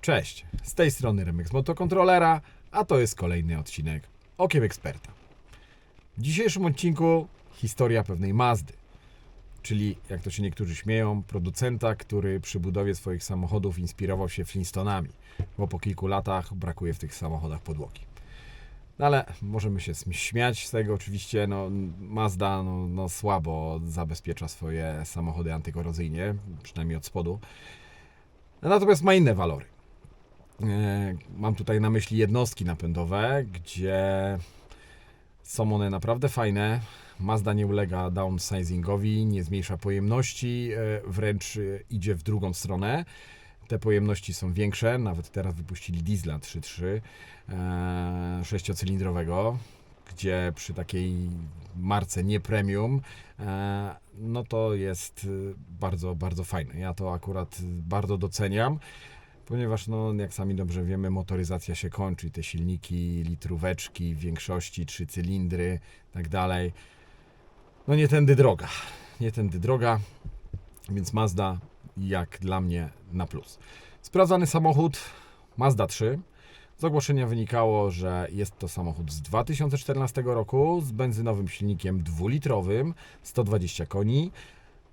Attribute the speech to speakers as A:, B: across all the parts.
A: Cześć, z tej strony Remek z Motokontrolera, a to jest kolejny odcinek Okiem Eksperta. W dzisiejszym odcinku historia pewnej Mazdy, czyli jak to się niektórzy śmieją, producenta, który przy budowie swoich samochodów inspirował się Flintstonami, bo po kilku latach brakuje w tych samochodach podłogi. No ale możemy się śmiać z tego oczywiście, no Mazda no, no słabo zabezpiecza swoje samochody antykorozyjnie, przynajmniej od spodu. Natomiast ma inne walory. E, Mam tutaj na myśli jednostki napędowe, gdzie są one naprawdę fajne. Mazda nie ulega downsizingowi, nie zmniejsza pojemności, e, wręcz e, idzie w drugą stronę. Te pojemności są większe, nawet teraz wypuścili diesla 3.3 e, sześciocylindrowego, gdzie przy takiej marce nie premium, no to jest bardzo, bardzo fajne. Ja to akurat bardzo doceniam ponieważ no, jak sami dobrze wiemy, motoryzacja się kończy te silniki, litróweczki w większości, trzy cylindry, tak dalej. No nie tędy droga, nie tędy droga, więc Mazda jak dla mnie na plus. Sprawdzany samochód Mazda 3. Z ogłoszenia wynikało, że jest to samochód z 2014 roku z benzynowym silnikiem dwulitrowym, 120 koni,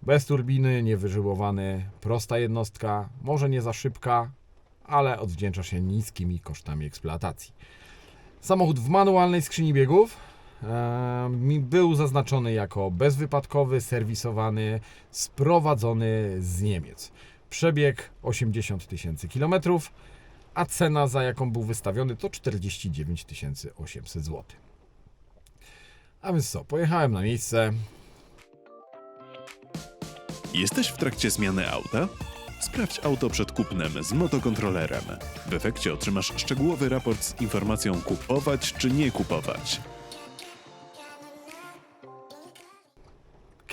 A: bez turbiny, niewyżyłowany, prosta jednostka, może nie za szybka, ale odwdzięcza się niskimi kosztami eksploatacji. Samochód w manualnej skrzyni biegów był zaznaczony jako bezwypadkowy, serwisowany, sprowadzony z Niemiec. Przebieg 80 tysięcy kilometrów, a cena za jaką był wystawiony to 49 800 zł. A więc co, pojechałem na miejsce,
B: Jesteś w trakcie zmiany auta? Sprawdź auto przed kupnem z motokontrolerem. W efekcie otrzymasz szczegółowy raport z informacją kupować czy nie kupować.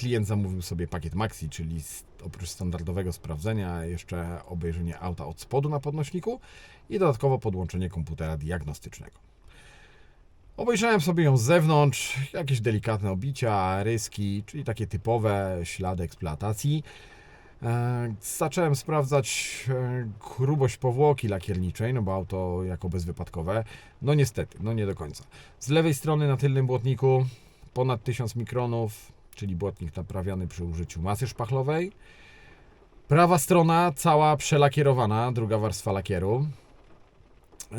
A: klient zamówił sobie pakiet Maxi, czyli oprócz standardowego sprawdzenia jeszcze obejrzenie auta od spodu na podnośniku i dodatkowo podłączenie komputera diagnostycznego. Obejrzałem sobie ją z zewnątrz, jakieś delikatne obicia, ryski, czyli takie typowe ślady eksploatacji. E, Zacząłem sprawdzać e, grubość powłoki lakierniczej, no bo auto jako bezwypadkowe. No niestety, no nie do końca. Z lewej strony na tylnym błotniku ponad 1000 mikronów, czyli błotnik naprawiany przy użyciu masy szpachlowej. Prawa strona cała przelakierowana, druga warstwa lakieru.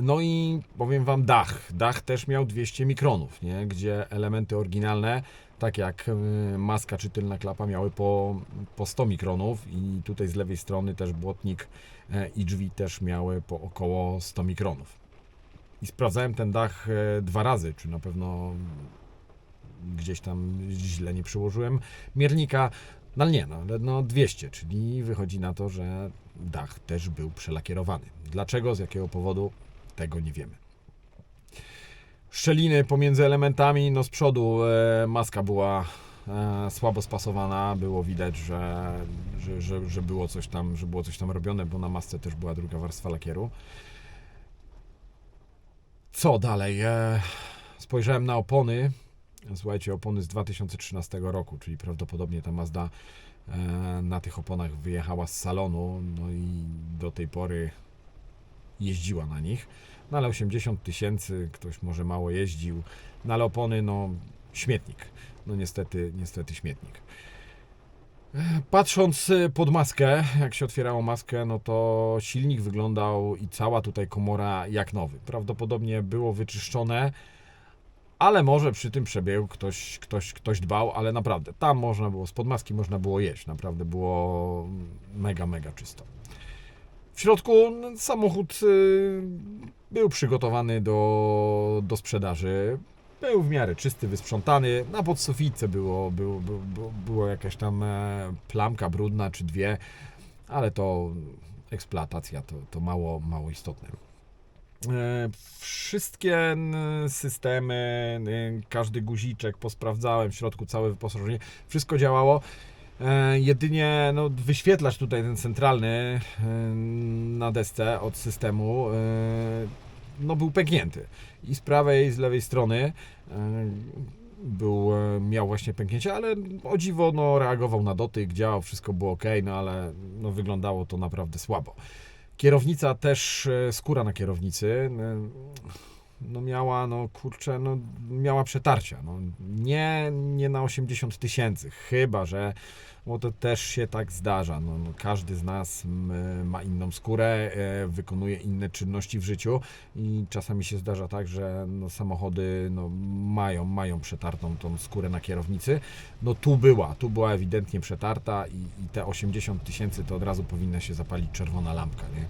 A: No i powiem Wam dach. Dach też miał 200 mikronów, nie? gdzie elementy oryginalne, tak jak y, maska czy tylna klapa, miały po, po 100 mikronów i tutaj z lewej strony też błotnik e, i drzwi też miały po około 100 mikronów. I sprawdzałem ten dach e, dwa razy, czy na pewno gdzieś tam źle nie przyłożyłem miernika. No nie, no, ale no 200, czyli wychodzi na to, że dach też był przelakierowany. Dlaczego, z jakiego powodu, tego nie wiemy. Szczeliny pomiędzy elementami, no z przodu e, maska była e, słabo spasowana, było widać, że, że, że, że, było coś tam, że było coś tam robione, bo na masce też była druga warstwa lakieru. Co dalej? E, spojrzałem na opony, Słuchajcie, opony z 2013 roku, czyli prawdopodobnie ta Mazda na tych oponach wyjechała z salonu, no i do tej pory jeździła na nich. No ale 80 tysięcy, ktoś może mało jeździł, no ale opony, no śmietnik. No niestety, niestety śmietnik. Patrząc e, pod maskę, jak się otwierało maskę, no to silnik wyglądał i cała tutaj komora jak nowy. Prawdopodobnie było wyczyszczone, ale może przy tym przebiegu ktoś, ktoś, ktoś dbał, ale naprawdę tam można było, spod maski można było jeść, naprawdę było mega, mega czysto. W środku no, samochód y, był przygotowany do, do sprzedaży. Był w miarę czysty, wysprzątany. Na podsuficie było, było, było, było, jakaś tam e, plamka brudna czy dwie, ale to eksploatacja to, to mało, mało istotne. E, Wszystkie systemy, każdy guziczek posprawdzałem, w środku całe wyposażenie, wszystko działało. E, Jedynie no, wyświetlacz tutaj ten centralny na desce od systemu no, był pęknięty. I z prawej, i z lewej strony e, był, e, miał właśnie pęknięcie, ale o dziwo no, reagował na dotyk, działał, wszystko było ok, no ale no, wyglądało to naprawdę słabo. Kierownica też, e, skóra na kierownicy, no miała, no kurczę, no miała przetarcia. No, nie, nie na 80 tysięcy, chyba że, bo to też się tak zdarza. No, no, każdy z nas ma inną skórę, e, wykonuje inne czynności w życiu i czasami się zdarza tak, że no, samochody no, mają, mają przetartą tą skórę na kierownicy. No tu była, tu była ewidentnie przetarta i, i te 80 tysięcy to od razu powinna się zapalić czerwona lampka, nie?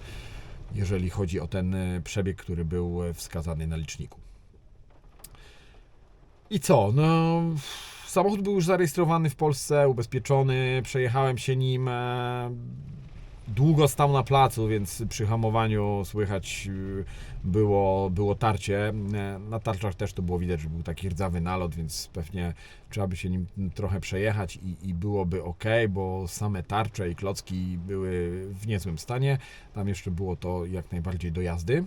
A: Jeżeli chodzi o ten e, przebieg, który był e, wskazany na liczniku. I co? No, samochód był już zarejestrowany w Polsce, ubezpieczony, przejechałem się nim. Długo stał na placu, więc przy hamowaniu słychać e, było, było tarcie. E, Na tarczach też to było widać, że był taki rdzawy nalot, więc pewnie trzeba by się nim trochę przejechać i, i byłoby ok, bo same tarcze i klocki były w niezłym stanie. Tam jeszcze było to jak najbardziej do jazdy.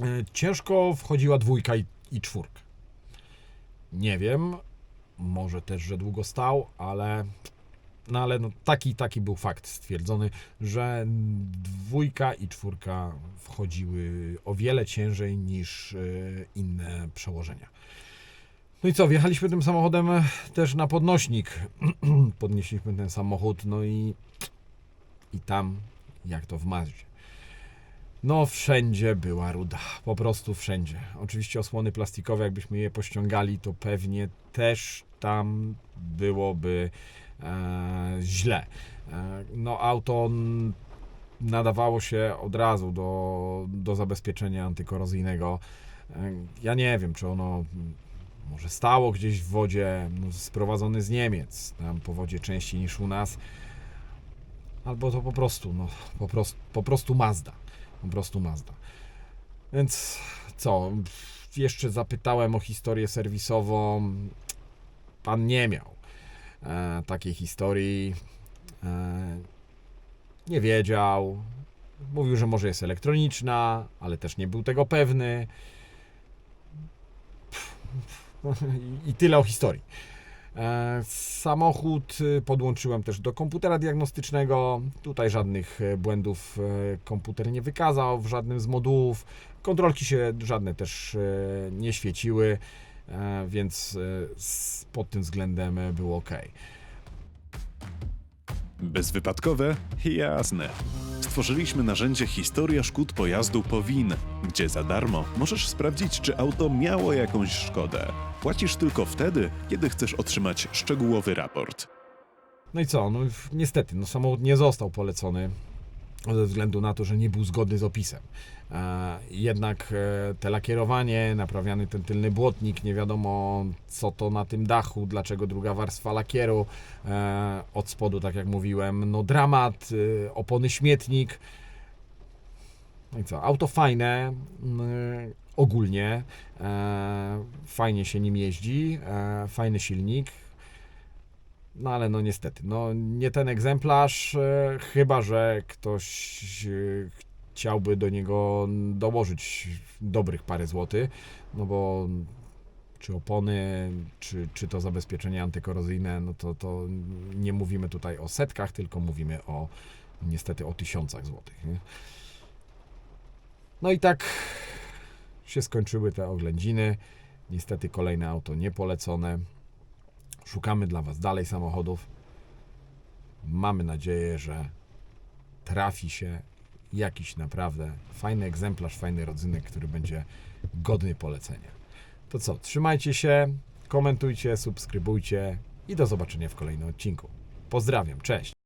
A: E, Ciężko wchodziła dwójka i, i czwórka. Nie wiem, może też, że długo stał, ale no ale no taki, taki był fakt stwierdzony, że dwójka i czwórka wchodziły o wiele ciężej niż e, inne przełożenia. No i co, wjechaliśmy tym samochodem też na podnośnik. Podnieśliśmy ten samochód, no i, i tam, jak to w Mazdzie. No, wszędzie była ruda, po prostu wszędzie. Oczywiście osłony plastikowe, jakbyśmy je pościągali, to pewnie też tam byłoby e, źle. E, no, auto nadawało się od razu do, do zabezpieczenia antykorozyjnego. E, ja nie wiem, czy ono może stało gdzieś w wodzie, no, sprowadzony z Niemiec, tam po wodzie częściej niż u nas, albo to po prostu, no, po po prostu Mazda. Po prostu Mazda. Więc co? Jeszcze zapytałem o historię serwisową. Pan nie miał e, takiej historii. E, nie wiedział. Mówił, że może jest elektroniczna, ale też nie był tego pewny. I, tyle o historii. E, Samochód y, podłączyłem też do komputera diagnostycznego. Tutaj żadnych e, błędów e, komputer nie wykazał w żadnym z modułów. Kontrolki się żadne też nie świeciły, więc e, pod tym względem e, było ok.
B: Bezwypadkowe? Jasne. Stworzyliśmy narzędzie Historia szkód pojazdu POWIN, gdzie za darmo możesz sprawdzić, czy auto miało jakąś szkodę. Płacisz tylko wtedy, kiedy chcesz otrzymać szczegółowy raport.
A: No i co? No, niestety, no, samochód nie został polecony ze względu na to, że nie był zgodny z opisem. E, jednak e, te lakierowanie, naprawiany ten tylny błotnik, nie wiadomo co to na tym dachu, dlaczego druga warstwa lakieru, e, od spodu, tak jak mówiłem, no dramat, opony śmietnik. No i co? Auto fajne, ogólnie, fajnie się nim jeździ, fajny silnik, no ale no niestety, no nie ten egzemplarz, e, chyba że ktoś e, chciałby do niego dołożyć dobrych parę złotych, no bo czy opony, czy, czy to zabezpieczenie antykorozyjne, no to, to nie mówimy tutaj o setkach, tylko mówimy o niestety o tysiącach złotych. Nie? No i tak się skończyły te oględziny. Niestety kolejne auto niepolecone. Szukamy dla Was dalej samochodów. Mamy nadzieję, że trafi się jakiś naprawdę fajny egzemplarz, fajny rodzynek, który będzie godny polecenia. To co, trzymajcie się, komentujcie, subskrybujcie i do zobaczenia w kolejnym odcinku. Pozdrawiam, cześć!